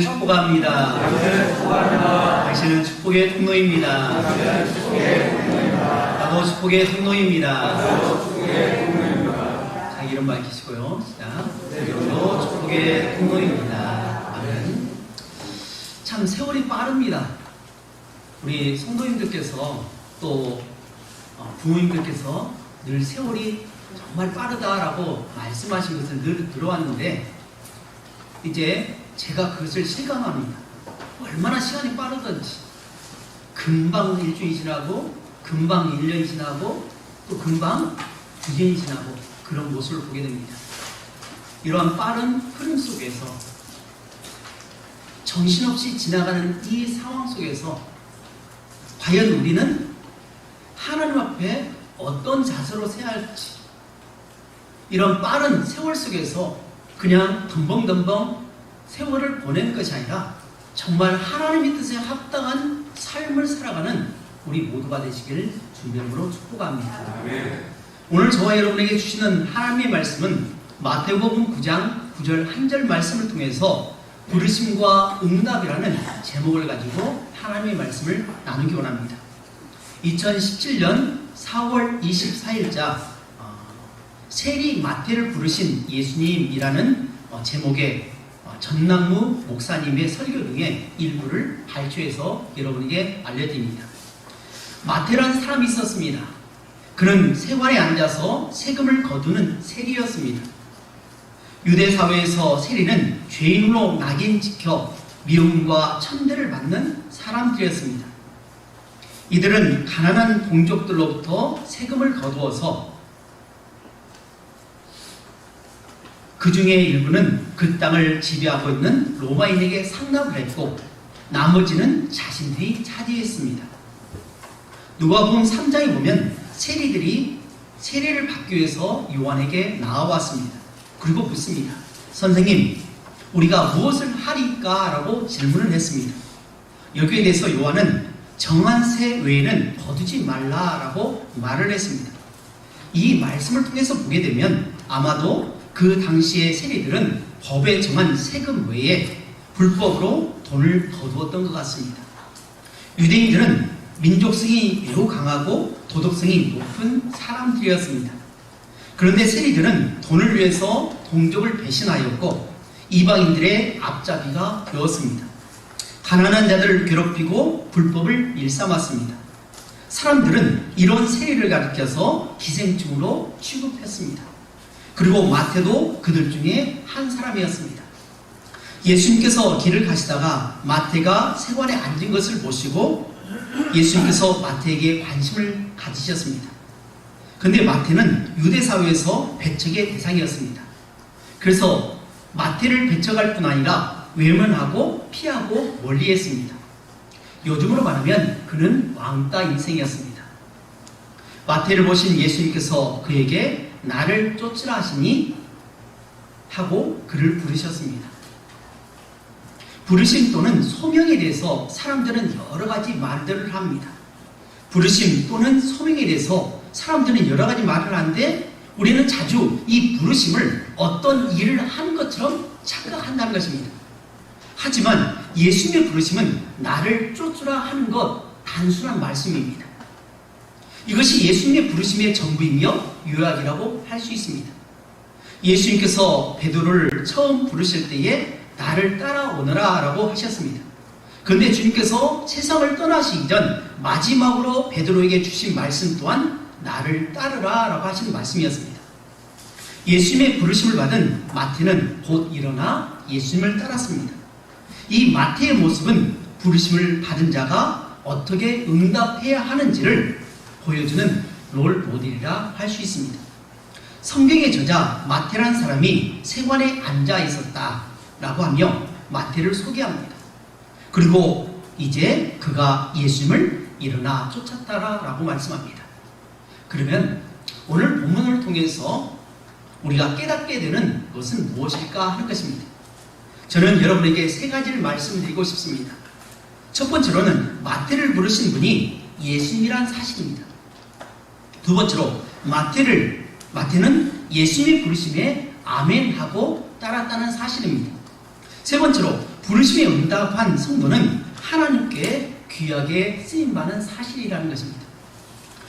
축복합니다. 당신은 축복의 통로입니다. 나도 축복의 통로입니다. 자, 이름 밝히시고요. 시작. 저도 축복의 통로입니다. 아멘. 참 세월이 빠릅니다. 우리 성도님들께서 또 어, 부모님들께서 늘 세월이 정말 빠르다라고 말씀하신 것을 늘 들어왔는데 이제 제가 그것을 실감합니다. 얼마나 시간이 빠르던지 금방 일주일이 지나고 금방 1년이 지나고 또 금방 2년이 지나고 그런 모습을 보게 됩니다. 이러한 빠른 흐름 속에서 정신없이 지나가는 이 상황 속에서 과연 우리는 하나님 앞에 어떤 자세로 서야 할지 이런 빠른 세월 속에서 그냥 덤벙덤벙 세월을 보내는 것이 아니라 정말 하나님의 뜻에 합당한 삶을 살아가는 우리 모두가 되시길 주명으로 축복합니다. 오늘 저와 여러분에게 주시는 하나님의 말씀은 마태복음 9장 9절 한 절 말씀을 통해서 부르심과 응답이라는 제목을 가지고 하나님의 말씀을 나누기 원합니다. 2017년 4월 24일자 어, 세리 마태를 부르신 예수님이라는 어, 제목의 어, 전남무 목사님의 설교 중에 일부를 발췌해서 여러분에게 알려드립니다. 마태라는 사람이 있었습니다. 그는 세관에 앉아서 세금을 거두는 세리였습니다. 유대 사회에서 세리는 죄인으로 낙인 지켜 미움과 천대를 받는 사람들이었습니다. 이들은 가난한 동족들로부터 세금을 거두어서 그 중에 일부는 그 땅을 지배하고 있는 로마인에게 상납을 했고 나머지는 자신들이 차지했습니다. 누가복음 3장에 보면 세리들이 세례를 받기 위해서 요한에게 나와왔습니다. 그리고 묻습니다. 선생님, 우리가 무엇을 하리까? 라고 질문을 했습니다. 여기에 대해서 요한은 정한 세 외에는 거두지 말라라고 말을 했습니다. 이 말씀을 통해서 보게 되면 아마도 그 당시의 세리들은 법에 정한 세금 외에 불법으로 돈을 거두었던 것 같습니다. 유대인들은 민족성이 매우 강하고 도덕성이 높은 사람들이었습니다. 그런데 세리들은 돈을 위해서 동족을 배신하였고 이방인들의 앞잡이가 되었습니다. 가난한 자들을 괴롭히고 불법을 일삼았습니다. 사람들은 이런 세리를 가리켜서 기생충으로 취급했습니다. 그리고 마태도 그들 중에 한 사람이었습니다. 예수님께서 길을 가시다가 마태가 세관에 앉은 것을 보시고 예수님께서 마태에게 관심을 가지셨습니다. 근데 마태는 유대 사회에서 배척의 대상이었습니다. 그래서 마태를 배척할 뿐 아니라 외면하고 피하고 멀리했습니다. 요즘으로 말하면 그는 왕따 인생이었습니다. 마태를 보신 예수님께서 그에게 나를 쫓으라 하시니 하고 그를 부르셨습니다. 부르심 또는 소명에 대해서 사람들은 여러 가지 말들을 합니다. 부르심 또는 소명에 대해서 사람들은 여러 가지 말을 하는데 우리는 자주 이 부르심을 어떤 일을 하는 것처럼 착각한다는 것입니다. 하지만 예수님의 부르심은 나를 쫓으라 하는 것 단순한 말씀입니다. 이것이 예수님의 부르심의 전부이며 요약이라고 할 수 있습니다. 예수님께서 베드로를 처음 부르실 때에 나를 따라오너라 라고 하셨습니다. 그런데 주님께서 세상을 떠나시기 전 마지막으로 베드로에게 주신 말씀 또한 나를 따르라 라고 하신 말씀이었습니다. 예수님의 부르심을 받은 마태는 곧 일어나 예수님을 따랐습니다. 이 마태의 모습은 부르심을 받은 자가 어떻게 응답해야 하는지를 보여주는 롤 모델이라 할 수 있습니다. 성경의 저자 마태란 사람이 세관에 앉아 있었다 라고 하며 마태를 소개합니다. 그리고 이제 그가 예수님을 일어나 쫓았다라고 말씀합니다. 그러면 오늘 본문을 통해서 우리가 깨닫게 되는 것은 무엇일까 하는 것입니다. 저는 여러분에게 세 가지를 말씀드리고 싶습니다. 첫 번째로는 마태를 부르신 분이 예수님이란 사실입니다. 두 번째로 마태를 마태는 예수님의 부르심에 아멘 하고 따랐다는 사실입니다. 세 번째로 부르심에 응답한 성도는 하나님께 귀하게 쓰임 받는 사실이라는 것입니다.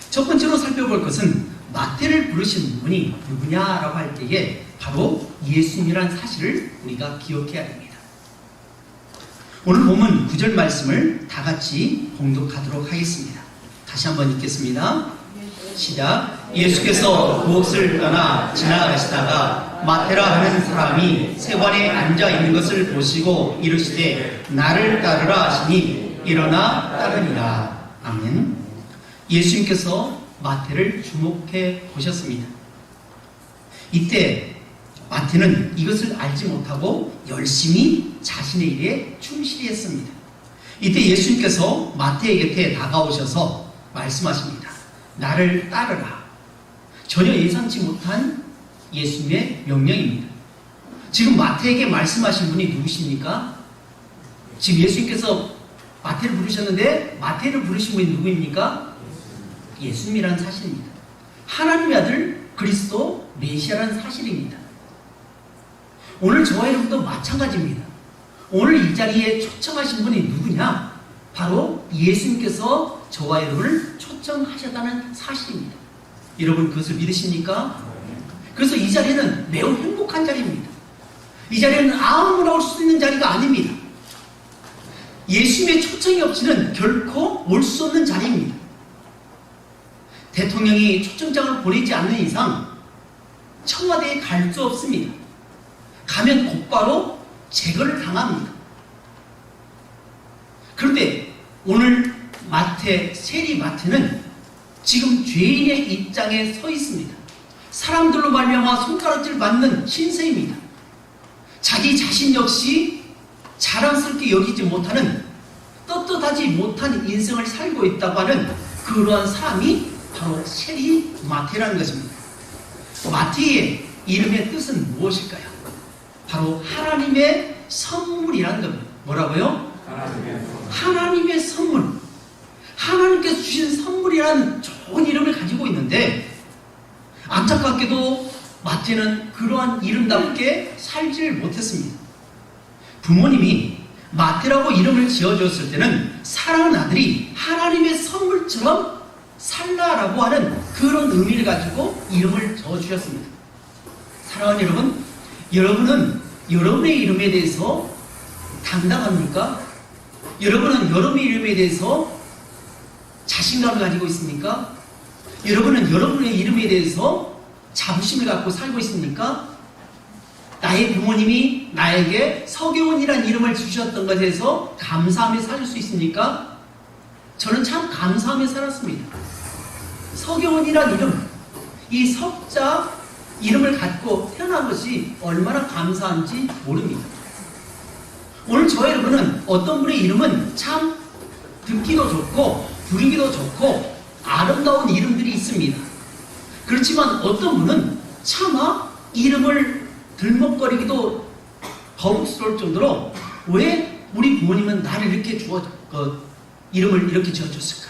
첫 번째로 살펴볼 것은 마태를 부르신 분이 누구냐라고 할 때에 바로 예수님이란 사실을 우리가 기억해야 됩니다. 오늘 본문 9절 말씀을 다 같이 봉독하도록 하겠습니다. 다시 한번 읽겠습니다. 시작. 예수께서 무엇을 떠나 지나가시다가 마테라 하는 사람이 세관에 앉아 있는 것을 보시고 이르시되 나를 따르라 하시니 일어나 따르니라. 아멘. 예수님께서 마태를 주목해 보셨습니다. 이때 마태는 이것을 알지 못하고 열심히 자신의 일에 충실히 했습니다. 이때 예수님께서 마태의 곁에 다가오셔서 말씀하십니다. 나를 따르라. 전혀 예상치 못한 예수님의 명령입니다. 지금 마태에게 말씀하신 분이 누구십니까? 지금 예수님께서 마태를 부르셨는데 마태를 부르신 분이 누구입니까? 예수님이라는 사실입니다. 하나님의 아들 그리스도 메시아라는 사실입니다. 오늘 저와 여러분도 마찬가지입니다. 오늘 이 자리에 초청하신 분이 누구냐? 바로 예수님께서 저와 여러분을 초청하셨다는 사실입니다. 여러분 그것을 믿으십니까? 그래서 이 자리는 매우 행복한 자리입니다. 이 자리는 아무나 올 수 있는 자리가 아닙니다. 예수님의 초청이 없이는 결코 올 수 없는 자리입니다. 대통령이 초청장을 보내지 않는 이상 청와대에 갈 수 없습니다. 가면 곧바로 제거를 당합니다. 그런데 오늘 마태, 세리 마태는 지금 죄인의 입장에 서 있습니다. 사람들로 말미암아 손가락질 받는 신세입니다. 자기 자신 역시 자랑스럽게 여기지 못하는 떳떳하지 못한 인생을 살고 있다고 하는 그러한 사람이 바로 세리 마태라는 것입니다. 마태의 이름의 뜻은 무엇일까요? 바로 하나님의 선물이라는 겁니다. 뭐라고요? 하나님의 선물. 하나님께서 주신 선물이라는 좋은 이름을 가지고 있는데 안타깝게도 마태는 그러한 이름답게 살질 못했습니다. 부모님이 마태라고 이름을 지어줬을 때는 사랑하는 아들이 하나님의 선물처럼 살라라고 하는 그런 의미를 가지고 이름을 적어주셨습니다. 사랑하는 여러분, 여러분은 여러분의 이름에 대해서 당당합니까? 여러분은 여러분의 이름에 대해서 자신감을 가지고 있습니까? 여러분은 여러분의 이름에 대해서 자부심을 갖고 살고 있습니까? 나의 부모님이 나에게 서계원이라는 이름을 주셨던 것에 대해서 감사하며 살수 있습니까? 저는 참 감사하며 살았습니다. 서계원이라는 이름, 이 석자 이름을 갖고 태어난 것이 얼마나 감사한지 모릅니다. 오늘 저 여러분은 어떤 분의 이름은 참 듣기도 좋고 부르기도 좋고 아름다운 이름들이 있습니다. 그렇지만 어떤 분은 차마 이름을 들먹거리기도 거북스러울 정도로 왜 우리 부모님은 나를 이렇게 주어 그 이름을 이렇게 지어줬을까?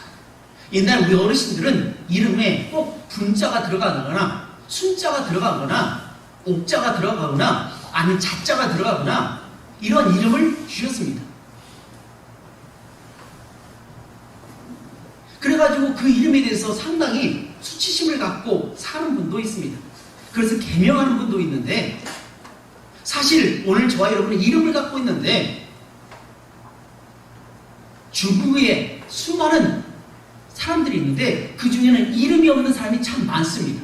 옛날 우리 어르신들은 이름에 꼭 분자가 들어가거나 순자가 들어가거나 옥자가 들어가거나 아니면 자자가 들어가거나 이런 이름을 주셨습니다. 그래가지고 그 이름에 대해서 상당히 수치심을 갖고 사는 분도 있습니다. 그래서 개명하는 분도 있는데 사실 오늘 저와 여러분은 이름을 갖고 있는데 중국에 수많은 사람들이 있는데 그 중에는 이름이 없는 사람이 참 많습니다.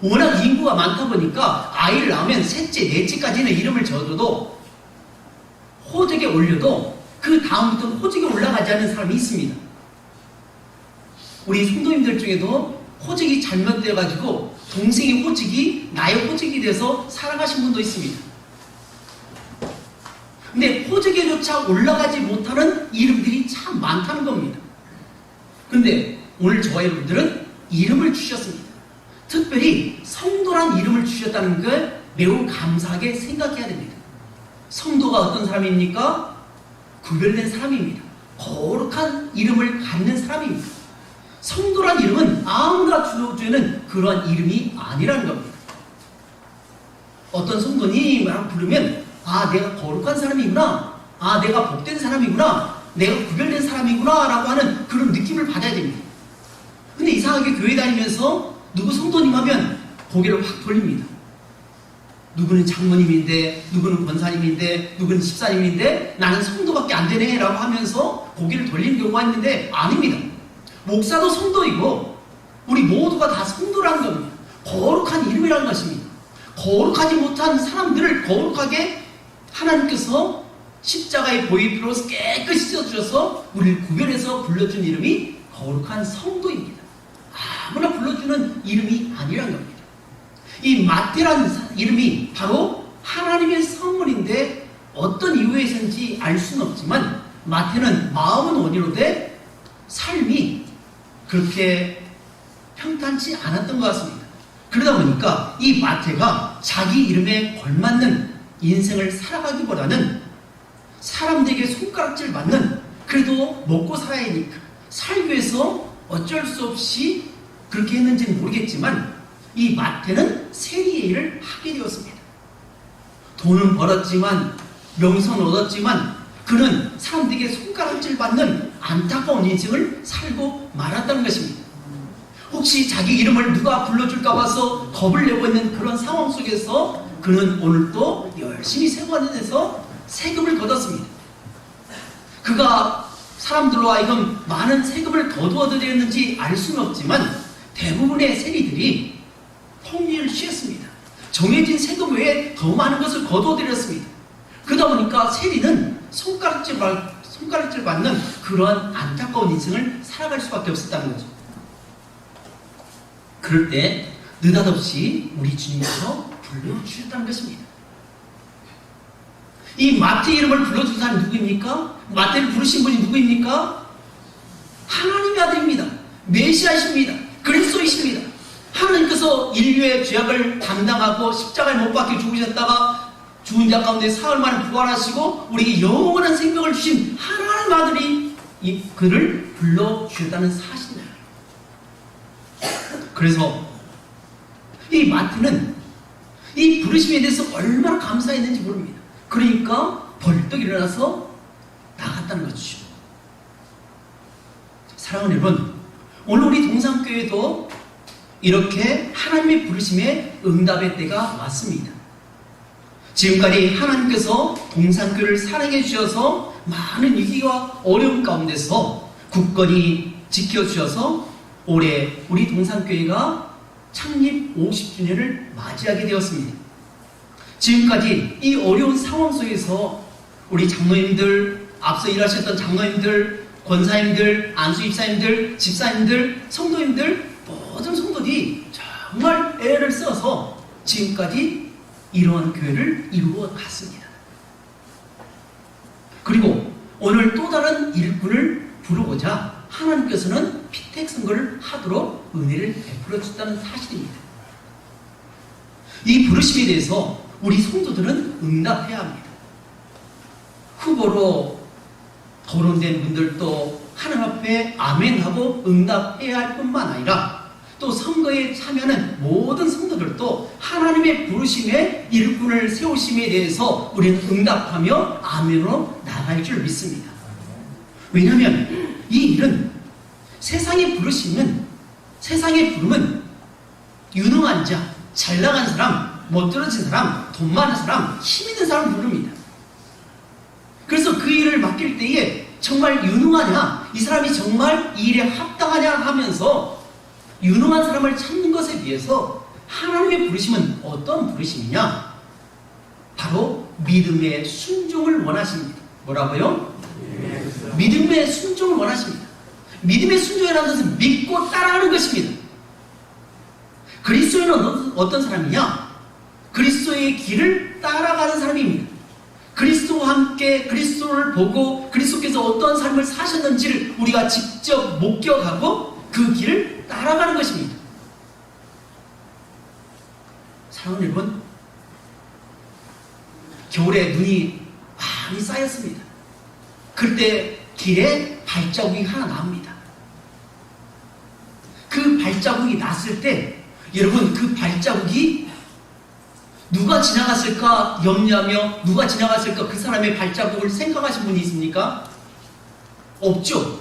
워낙 인구가 많다 보니까 아이를 낳으면 셋째, 넷째까지는 이름을 적어도 호적에 올려도 그 다음부터 호적에 올라가지 않는 사람이 있습니다. 우리 성도님들 중에도 호적이 잘못되어가지고 동생의 호적이 나의 호적이 돼서 살아가신 분도 있습니다. 근데 호적에조차 올라가지 못하는 이름들이 참 많다는 겁니다. 근데 오늘 저와 여러분들은 이름을 주셨습니다. 특별히 성도란 이름을 주셨다는 걸 매우 감사하게 생각해야 됩니다. 성도가 어떤 사람입니까? 구별된 사람입니다. 거룩한 이름을 갖는 사람입니다. 성도란 이름은 아무나 주어주는 그러한 이름이 아니라는 겁니다. 어떤 성도님이라고 부르면 아, 내가 거룩한 사람이구나. 아, 내가 복된 사람이구나. 내가 구별된 사람이구나. 라고 하는 그런 느낌을 받아야 됩니다. 근데 이상하게 교회 다니면서 누구 성도님 하면 고개를 확 돌립니다. 누구는 장모님인데, 누구는 권사님인데, 누구는 집사님인데, 나는 성도밖에 안 되네. 라고 하면서 고개를 돌리는 경우가 있는데, 아닙니다. 목사도 성도이고, 우리 모두가 다 성도라는 겁니다. 거룩한 이름이라는 것입니다. 거룩하지 못한 사람들을 거룩하게 하나님께서 십자가의 보이표로서 깨끗이 씻어주셔서 우리를 구별해서 불러준 이름이 거룩한 성도입니다. 아무나 불러주는 이름이 아니란 겁니다. 이 마태라는 이름이 바로 하나님의 선물인데 어떤 이유에서인지 알 수는 없지만 마태는 마음은 원이로되 삶이 그렇게 평탄치 않았던 것 같습니다. 그러다 보니까 이 마태가 자기 이름에 걸맞는 인생을 살아가기보다는 사람들에게 손가락질 받는 그래도 먹고 살아야 하니까 살기 위해서 어쩔 수 없이 그렇게 했는지는 모르겠지만 이 마태는 세리의 일을 하게 되었습니다. 돈은 벌었지만 명성을 얻었지만 그는 사람들에게 손가락질 받는 안타까운 인생을 살고 말았다는 것입니다. 혹시 자기 이름을 누가 불러줄까 봐서 겁을 내고 있는 그런 상황 속에서 그는 오늘도 열심히 생활해서 세금을 걷었습니다. 그가 사람들로 하여금 많은 세금을 거두어 드렸는지 알 수는 없지만 대부분의 세리들이 폭리를 취했습니다. 정해진 세금 외에 더 많은 것을 거두어 드렸습니다. 그러다 보니까 세리는 손가락질, 받- 손가락질 받는 그러한 안타까운 인생을 살아갈 수밖에 없었다는 거죠. 그럴 때 느닷없이 우리 주님께서 불러주셨다는 것입니다. 이 마태 이름을 불러준 사람이 누구입니까? 마태를 부르신 분이 누구입니까? 하나님의 아들입니다. 메시아이십니다. 그리스도이십니다. 하나님께서 인류의 죄악을 담당하고 십자가에 못 박혀 죽으셨다가 죽은 자 가운데 사흘 만에 부활하시고 우리에게 영원한 생명을 주신 하나님 아들이 이 그를 불러 주셨다는 사실입니다. 그래서 이 마태는 이 부르심에 대해서 얼마나 감사했는지 모릅니다. 그러니까 벌떡 일어나서 나갔다는 거죠. 사랑하는 여러분, 오늘 우리 동산교회도 이렇게 하나님의 부르심에 응답의 때가 왔습니다. 지금까지 하나님께서 동산교회를 사랑해 주셔서 많은 위기와 어려움 가운데서 굳건히 지켜주셔서 올해 우리 동산교회가 창립 50주년을 맞이하게 되었습니다. 지금까지 이 어려운 상황 속에서 우리 장로님들, 앞서 일하셨던 장로님들, 권사님들, 안수입사님들, 집사님들, 성도님들, 모든 성도들이 정말 애를 써서 지금까지 이러한 교회를 이루어 갔습니다. 그리고 오늘 또 다른 일꾼을 부르고자 하나님께서는 피택 선거를 하도록 은혜를 베풀어 줬다는 사실입니다. 이 부르심에 대해서 우리 성도들은 응답해야 합니다. 후보로 거론된 분들도 하나님 앞에 아멘하고 응답해야 할 뿐만 아니라 또 선거에 참여하는 모든 성도들도 하나님의 부르심에 일꾼을 세우심에 대해서 우리는 응답하며 아멘으로 나갈 줄 믿습니다. 왜냐하면 이 일은 세상의 부르심은 세상의 부름은 유능한 자, 잘 나간 사람, 못 들어진 사람, 돈 많은 사람, 힘 있는 사람 부릅니다. 그래서 그 일을 맡길 때에 정말 유능하냐, 이 사람이 정말 이 일에 합당하냐 하면서 유능한 사람을 찾는 것에 비해서 하나님의 부르심은 어떤 부르심이냐? 바로 믿음의 순종을 원하십니다. 뭐라고요? 믿음의 순종을 원하십니다. 믿음의 순종이라는 것은 믿고 따라가는 것입니다. 그리스도인은 어떤 사람이냐? 그리스도의 길을 따라가는 사람입니다. 그리스도와 함께 그리스도를 보고 그리스도께서 어떤 삶을 사셨는지를 우리가 직접 목격하고 그 길을 따라가는 것입니다. 사랑하는 여러분, 겨울에 눈이 많이 쌓였습니다. 그때 길에 발자국이 하나 나옵니다. 그 발자국이 났을 때 여러분 그 발자국이 누가 지나갔을까 염려하며 누가 지나갔을까 그 사람의 발자국을 생각하신 분이 있습니까? 없죠.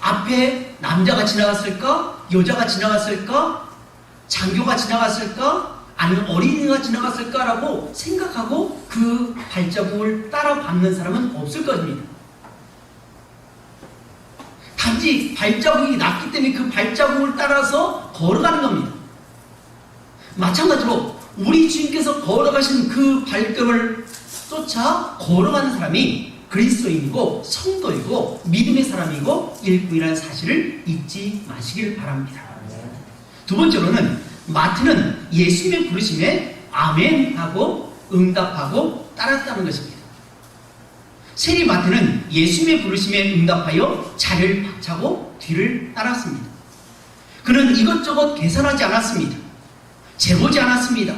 앞에 남자가 지나갔을까? 여자가 지나갔을까? 장교가 지나갔을까? 아니면 어린이가 지나갔을까라고 생각하고 그 발자국을 따라 밟는 사람은 없을 것입니다. 단지 발자국이 났기 때문에 그 발자국을 따라서 걸어가는 겁니다. 마찬가지로 우리 주님께서 걸어가신 그 발걸음을 쫓아 걸어가는 사람이 그리스도인이고 성도이고 믿음의 사람이고 일꾼이라는 사실을 잊지 마시길 바랍니다. 두 번째로는 마트는 예수님의 부르심에 아멘 하고 응답하고 따랐다는 것입니다. 세리 마트는 예수님의 부르심에 응답하여 자리를 박차고 뒤를 따랐습니다. 그는 이것저것 계산하지 않았습니다. 재보지 않았습니다.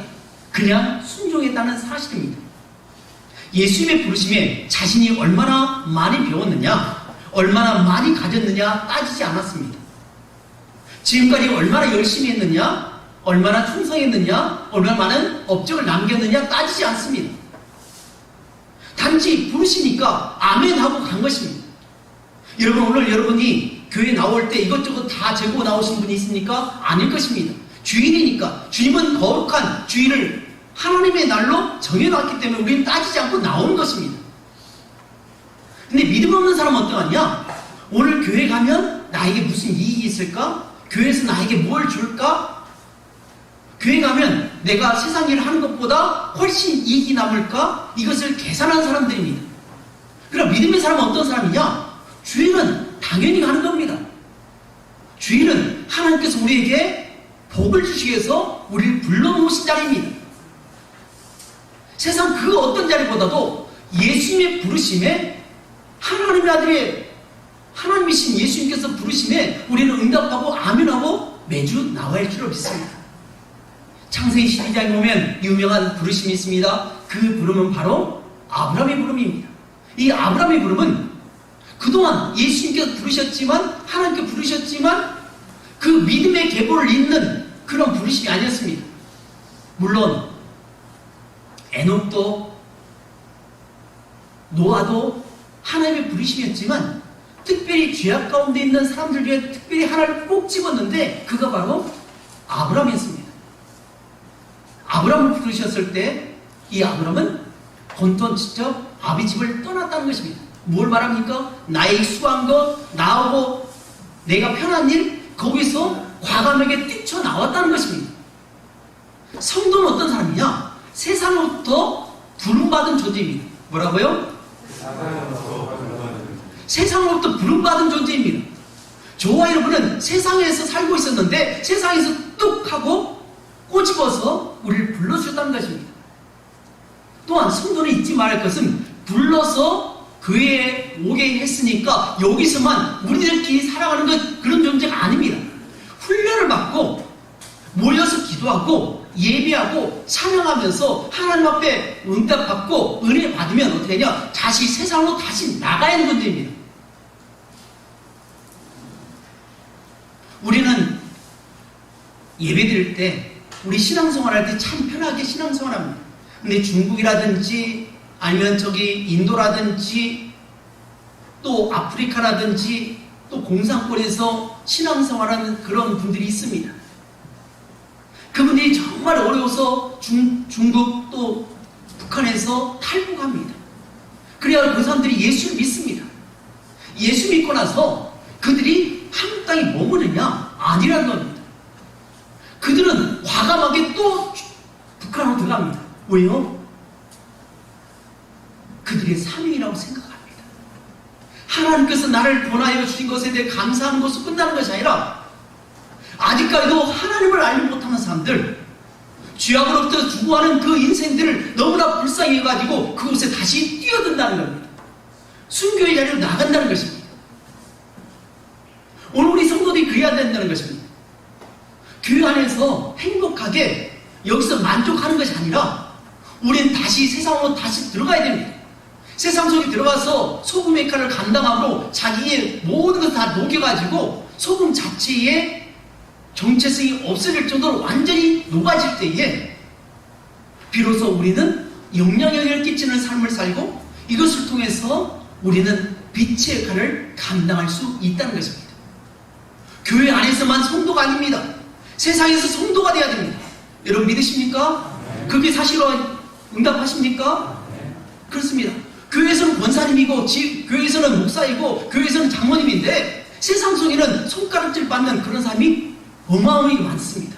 그냥 순종했다는 사실입니다. 예수님의 부르심에 자신이 얼마나 많이 배웠느냐, 얼마나 많이 가졌느냐 따지지 않았습니다. 지금까지 얼마나 열심히 했느냐, 얼마나 충성했느냐, 얼마나 많은 업적을 남겼느냐 따지지 않습니다. 단지 부르시니까 아멘 하고 간 것입니다. 여러분 오늘 여러분이 교회 나올 때 이것저것 다 재고 나오신 분이 있습니까? 아닐 것입니다. 주일이니까 주님은 거룩한 주일을 하나님의 날로 정해놨기 때문에 우리는 따지지 않고 나오는 것입니다. 근데 믿음 없는 사람은 어떠하냐? 오늘 교회 가면 나에게 무슨 이익이 있을까? 교회에서 나에게 뭘 줄까? 교회 가면 내가 세상 일을 하는 것보다 훨씬 이익이 남을까? 이것을 계산한 사람들입니다. 그럼 믿음의 사람은 어떤 사람이냐? 주일은 당연히 가는 겁니다. 주일은 하나님께서 우리에게 복을 주시기 위해서 우리를 불러놓으신 자리입니다. 세상 그 어떤 자리보다도 예수님의 부르심에 하나님의 아들의 하나님이신 예수님께서 부르심에 우리는 응답하고 아멘하고 매주 나와야 할 줄을 믿습니다. 창세기 12장에 보면 유명한 부르심이 있습니다. 그 부름은 바로 아브라함의 부름입니다. 이 아브라함의 부름은 그동안 예수님께서 부르셨지만 하나님께 부르셨지만 그 믿음의 계보를 잇는 그런 부르심이 아니었습니다. 물론 에녹도 노아도 하나님의 부르심이었지만 특별히 죄악 가운데 있는 사람들 중에 특별히 하나를 꼭 집었는데 그가 바로 아브라함이었습니다. 아브라함을 부르셨을 때 이 아브라함은 본토 직접 아비 집을 떠났다는 것입니다. 뭘 말합니까? 나의 수한 것, 나하고 내가 편한 일, 거기서 과감하게 뛰쳐나왔다는 것입니다. 성도는 어떤 사람이냐? 세상으로부터 부름받은 존재입니다. 뭐라고요? 세상으로부터 부름받은 존재입니다. 저와 여러분은 세상에서 살고 있었는데 세상에서 뚝 하고 꼬집어서 우리를 불러주셨다는 것입니다. 또한 성도는 잊지 말할 것은 불러서 교회에 오게 했으니까 여기서만 우리들끼리 살아가는 것 그런 존재가 아닙니다. 훈련을 받고 모여서 기도하고 예배하고 찬양하면서 하나님 앞에 응답받고 은혜 받으면 어떻게 되냐? 다시 세상으로 다시 나가야 하는 존재입니다. 우리는 예배 드릴 때 우리 신앙생활 할 때 참 편하게 신앙생활 합니다. 근데 중국이라든지 아니면 저기 인도라든지 또 아프리카라든지 또 공산권에서 신앙생활하는 그런 분들이 있습니다. 그분들이 정말 어려워서 중, 중국 또 북한에서 탈북합니다. 그래야 그 사람들이 예수를 믿습니다. 예수 믿고 나서 그들이 한국 땅에 머무느냐? 아니라는 겁니다. 그들은 과감하게 또 북한으로 들어갑니다. 왜요? 그들의 사명이라고 생각합니다. 하나님께서 나를 권하여 주신 것에 대해 감사하는 것으로 끝나는 것이 아니라 아직까지도 하나님을 알지 못하는 사람들 죄악으로부터 주고하는 그 인생들을 너무나 불쌍히 해가지고 그곳에 다시 뛰어든다는 겁니다. 순교의 자리로 나간다는 것입니다. 오늘 우리 성도들이 그래야 된다는 것입니다. 교회 안에서 행복하게 여기서 만족하는 것이 아니라 우리는 다시 세상으로 다시 들어가야 됩니다. 세상 속에 들어가서 소금의 역할을 감당하고 자기의 모든 것을 다 녹여가지고 소금 자체의 정체성이 없어질 정도로 완전히 녹아질 때에 비로소 우리는 영향력을 끼치는 삶을 살고 이것을 통해서 우리는 빛의 역할을 감당할 수 있다는 것입니다. 교회 안에서만 성도가 아닙니다. 세상에서 성도가 돼야 됩니다. 여러분 믿으십니까? 그게 사실은 응답하십니까? 그렇습니다. 교회에서는 권사님이고 지- 교회에서는 목사이고 교회에서는 장모님인데 세상 속에는 손가락질 받는 그런 사람이 어마어마하게 많습니다.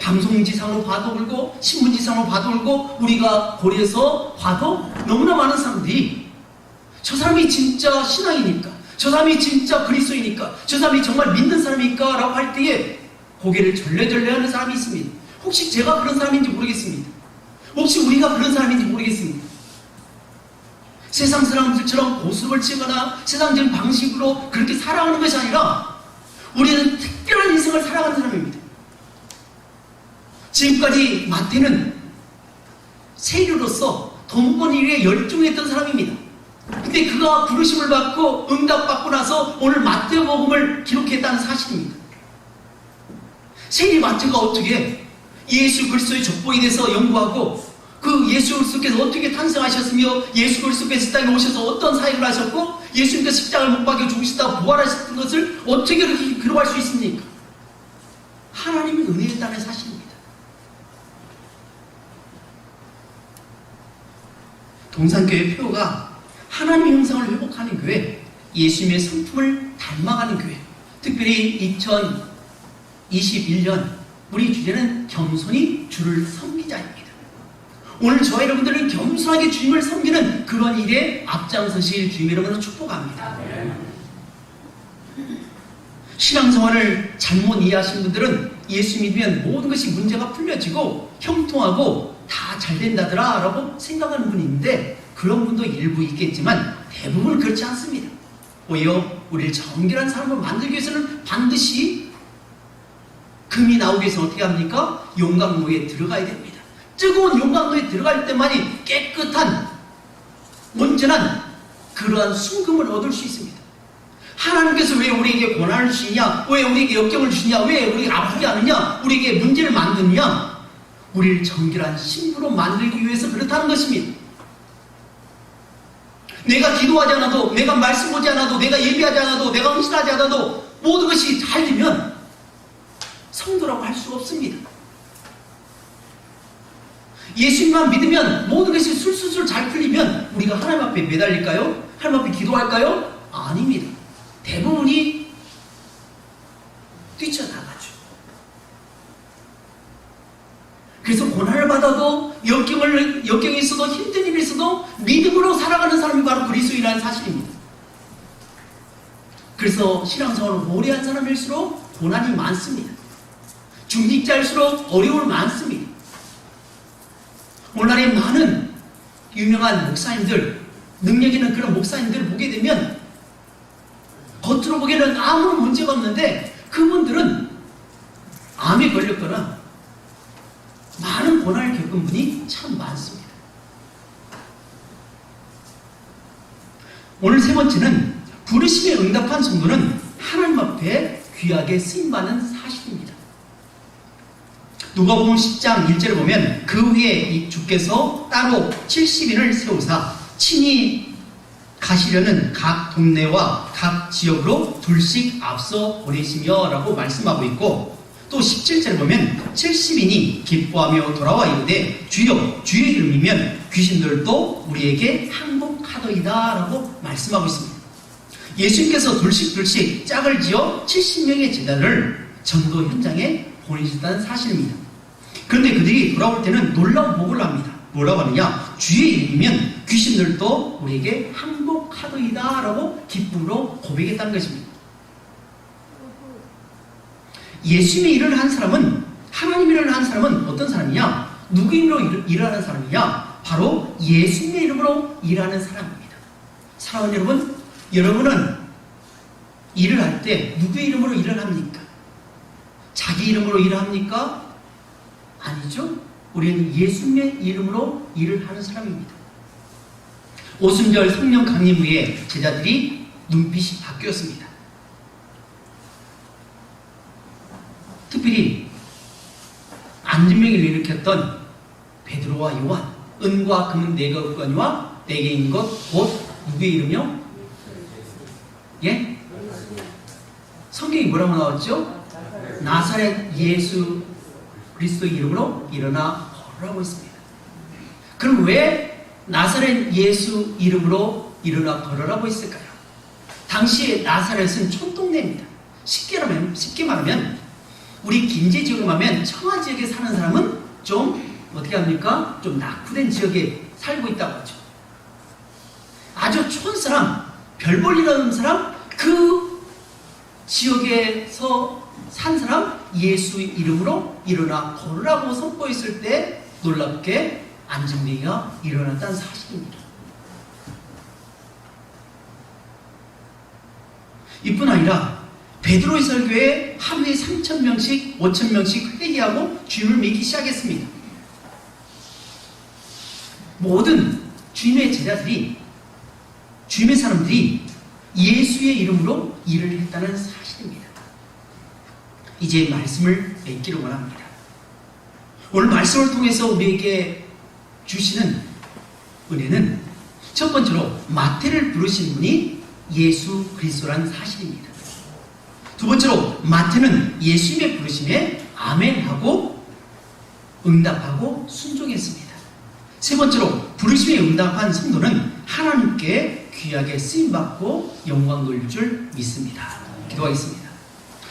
방송지상으로 봐도 그렇고 신문지상으로 봐도 그렇고 우리가 고려해서 봐도 너무나 많은 사람들이 저 사람이 진짜 신앙이니까 저 사람이 진짜 그리스도이니까 저 사람이 정말 믿는 사람이니까 라고 할 때에 고개를 절레절레 하는 사람이 있습니다. 혹시 제가 그런 사람인지 모르겠습니다. 혹시 우리가 그런 사람인지 모르겠습니다. 세상 사람들처럼 고습을 치거나 세상적인 방식으로 그렇게 살아가는 것이 아니라 우리는 특별한 인생을 살아가는 사람입니다. 지금까지 마태는 세류로서 돈 버는 일에 열중했던 사람입니다. 근데 그가 부르심을 받고 응답받고 나서 오늘 마태복음을 기록했다는 사실입니다. 세리 마태가 어떻게 예수 그리스도의 족보에 대해서 연구하고 그 예수 그리스도께서 어떻게 탄생하셨으며 예수 그리스도께서 이 땅에 오셔서 어떤 사역을 하셨고 예수님께서 십자가를 못 박여 죽으시다 부활하셨던 것을 어떻게 그렇게 기록할 수 있습니까? 하나님의 은혜였다는 사실입니다. 동산교회 표가 하나님의 형상을 회복하는 교회, 예수님의 성품을 닮아가는 교회, 특별히 2021년 우리 주제는 겸손히 주를 섬기자입니다. 오늘 저와 여러분들은 겸손하게 주님을 섬기는 그런 일에 앞장서실 주님 여러분을 축복합니다. 신앙생활을 잘못 이해하신 분들은 예수 믿으면 모든 것이 문제가 풀려지고 형통하고 다 잘 된다더라 라고 생각하는 있는데 그런 분도 일부 있겠지만 대부분 그렇지 않습니다. 오히려 우리를 정결한 사람을 만들기 위해서는 반드시 금이 나오기 위해서 어떻게 합니까? 용광로에 들어가야 됩니다. 뜨거운 용광로에 들어갈 때만이 깨끗한 온전한 그러한 순금을 얻을 수 있습니다. 하나님께서 왜 우리에게 고난을 주시냐? 왜 우리에게 역경을 주시냐? 왜 우리가 아프게 하느냐? 우리에게 문제를 만드느냐? 우리를 정결한 신부로 만들기 위해서 그렇다는 것입니다. 내가 기도하지 않아도, 내가 말씀 보지 않아도, 내가 예비하지 않아도, 내가 헌신하지 않아도 모든 것이 잘 되면 성도라고 할 수 없습니다. 예수님만 믿으면 모든 것이 술술술 잘 풀리면 우리가 하나님 앞에 매달릴까요? 하나님 앞에 기도할까요? 아닙니다. 대부분이 뛰쳐나가죠. 그래서 고난을 받아도 역경을, 역경이 있어도 힘든 일이 있어도 믿음으로 살아가는 사람이 바로 그리스도인이라는 사실입니다. 그래서 신앙생활을 오래 한 사람일수록 고난이 많습니다. 중직자일수록 어려움이 많습니다. 오늘날의 많은 유명한 목사님들, 능력 있는 그런 목사님들을 보게 되면 겉으로 보기에는 아무 문제가 없는데 그분들은 암에 걸렸거나 많은 고난을 겪은 분이 참 많습니다. 오늘 세 번째는 부르심에 응답한 성도는 하나님 앞에 귀하게 쓰임받는 사실입니다. 누가복음 10장 1절을 보면 그 후에 이 주께서 따로 70인을 세우사 친히 가시려는 각 동네와 각 지역으로 둘씩 앞서 보내시며 라고 말씀하고 있고 또 17절 보면 70인이 기뻐하며 돌아와 이르되 주여 주의 이름이면 귀신들도 우리에게 항복하더이다 라고 말씀하고 있습니다. 예수님께서 둘씩 둘씩 짝을 지어 70명의 제자를 전도 현장에 보내셨다는 사실입니다. 그런데 그들이 돌아올 때는 놀라운 복을 합니다. 뭐라고 하느냐? 주의 이름이면 귀신들도 우리에게 항복하더이다 라고 기쁨으로 고백했다는 것입니다. 예수님의 일을 한 사람은 하나님 일을 한 사람은 어떤 사람이냐? 누구 이름으로 일, 하는 사람이냐? 바로 예수님의 이름으로 일하는 사람입니다. 사랑하는 여러분, 여러분은 일을 할 때 누구의 이름으로 일을 합니까? 자기 이름으로 일을 합니까? 아니죠. 우리는 예수님의 이름으로 일을 하는 사람입니다. 오순절 성령 강림 후에 제자들이 눈빛이 바뀌었습니다. 특별히 안진병을 일으켰던 베드로와 요한 은과 금은 내가 얻거니와 내게 있는 것곧 누구의 이름이요? 예? 성경이 뭐라고 나왔죠? 나사렛 예수 그리스도 이름으로 일어나 걸으라고 했습니다. 그럼 왜 나사렛 예수 이름으로 일어나 걸으라고 했을까요? 당시에 나사렛은 촌동네입니다. 쉽게 말하면, 쉽게 말하면 우리 김제 지역으로 하면 청화 지역에 사는 사람은 좀 어떻게 합니까? 좀 낙후된 지역에 살고 있다고 하죠. 아주 촌 사람, 별볼일 없는 사람, 그 지역에서 산 사람 예수 이름으로 일어나 걸으라고 선포했을 때 놀랍게 안전대가 일어났다는 사실입니다. 이뿐 아니라 베드로의 설교에 하루에 3천 명씩, 5천 명씩 회개하고 주님을 믿기 시작했습니다. 모든 주님의 제자들이 주님의 사람들이 예수의 이름으로 일을 했다는 사실입니다. 이제 말씀을 맺기를 원합니다. 오늘 말씀을 통해서 우리에게 주시는 은혜는 첫 번째로 마태를 부르신 분이 예수 그리스도라는 사실입니다. 두 번째로 마태는 예수님의 부르심에 아멘하고 응답하고 순종했습니다. 세 번째로 부르심에 응답한 성도는 하나님께 귀하게 쓰임받고 영광 돌릴 줄 믿습니다. 기도하겠습니다.